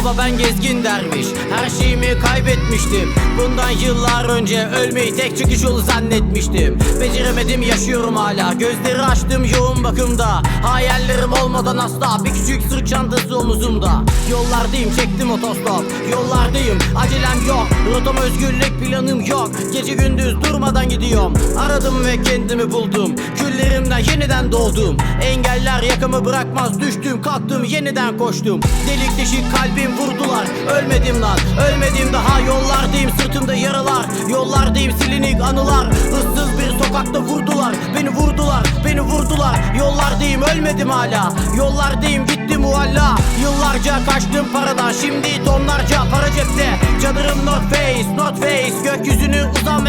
baba ben gezgin derviş Her şeyimi kaybetmiştim. Bundan yıllar önce ölmeyi tek çıkış yolu zannetmiştim. Beceremedim yaşıyorum hala. Gözleri açtım yoğun bakımda. Hayallerim olmadan asla. Bir küçük sırt çantası omuzumda. Yollardayım çektim otostop. Yollardayım acelem yok. Rotam özgürlük planım yok. Gece gündüz durmadan gidiyorum. Aradım ve kendimi buldum. Küllerimden yeniden doğdum. Engeller yakamı bırakmaz. Düştüm kalktım yeniden koştum. Delik deşik kalbim vurdular Ölmedim lan. Ölmedim daha yollardayım sırtımda yaralar. Yollardayım silinik anılar. Issız bir sokakta vurdular. Beni vurdular beni vurdular. Yollardayım ölmedim hala. Yollardayım gittim mualla. Yıllarca kaçtım paradan Şimdi tonlarca para cepte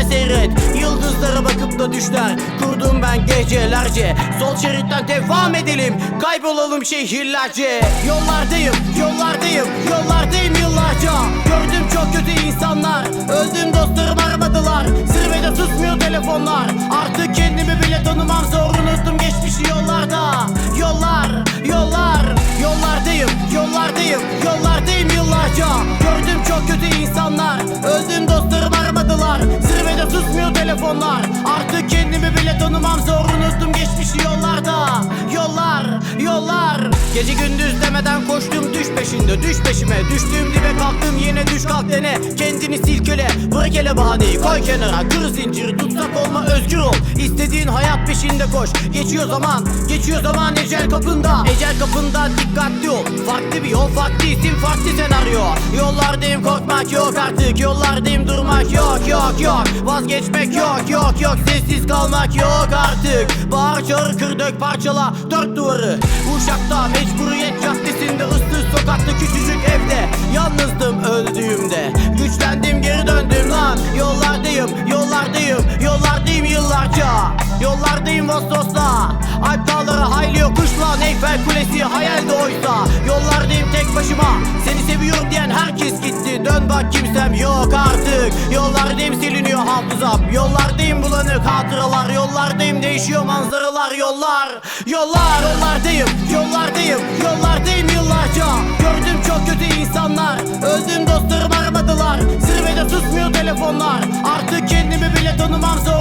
ve seyret. Yıldızlara bakıp da düşler. Kurdum ben gecelerce. Sol şeritten devam edelim. Kaybolalım şehirlerce. Yollardayım yollardayım Yollardayım yıllarca. Gördüm çok kötü insanlar. Öldüm dostlarım aramadılar. Zirvede susmuyor telefonlar. Artık kendimi bile tanımam. Zor Unuttum geçmişi yollarda. Yollar yollar. Yollardayım yollardayım Yollardayım yıllarca. Gördüm çok kötü insanlar. Öldüm Susmuyor telefonlar. Artık kendimi bile tanımam. Zor Unuttum geçmişi yollarda. Yollar yollar. Gece gündüz demeden koştum. Düş peşinde Düş peşime. Düştüm dibe kalktım. Yine düş kalk dene. Kendini silkele Bırak hele bahaneyi koy kenara. Kır zinciri tutsak olma özgür ol. İstediğin hayat peşinde koş. Geçiyor zaman geçiyor zaman ecel kapında. Ecel kapında dikkatli ol. Farklı bir yol farklı isim farklı senaryo. Yollardayım korkmak yok artık. Yollardayım durmak yok yok yok. Vazgeçmek yok yok yok. Sessiz kalmak yok artık. Bağır çağır kır dök parçala. Dört duvarı. Uşakta mecburiyet caddesinde ıssız sokakta küçücük evde. Yalnızdım öldüğümde. Güçlendim geri döndüm lan. Yollardayım yollardayım. Yollardayım yıllarca. Yollardayım Vosos'la Alp dağları hayli yokuşla Eyfel Kulesi hayalde oysa. Yollardayım tek başıma. Seni seviyorum diyen herkes gitti bak kimsem yok artık. Yollardayım siliniyor hafızam Yollardayım bulanık hatıralar. Yollardayım değişiyor manzaralar. Yollar yollar Yollardayım. Yollardayım Yollardayım yıllarca. Gördüm çok kötü insanlar. Öldüm dostlarım aramadılar. Zirvede susmuyor telefonlar. Artık kendimi bile tanımam zor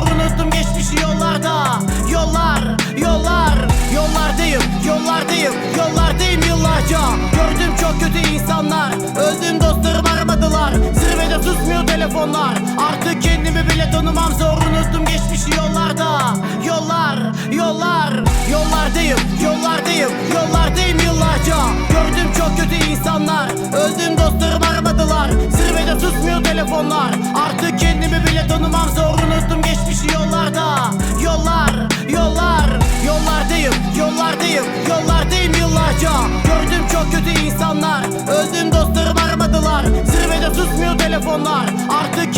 telefonlar. Artık kendimi bile tanımam zor Unuttum geçmişi yollarda. Yollar yollar Yollardayım yollardayım Yollardayım yıllarca. Gördüm çok kötü insanlar Öldüm dostlarım aramadılar. Zirvede susmuyor telefonlar. Artık kendimi bile tanımam zor Unuttum geçmişi yollarda. Yollar yollar Yollardayım yollardayım Yollardayım yıllarca. Gördüm çok kötü insanlar Öldüm dostlarım aramadılar Susmuyor telefonlar. Artık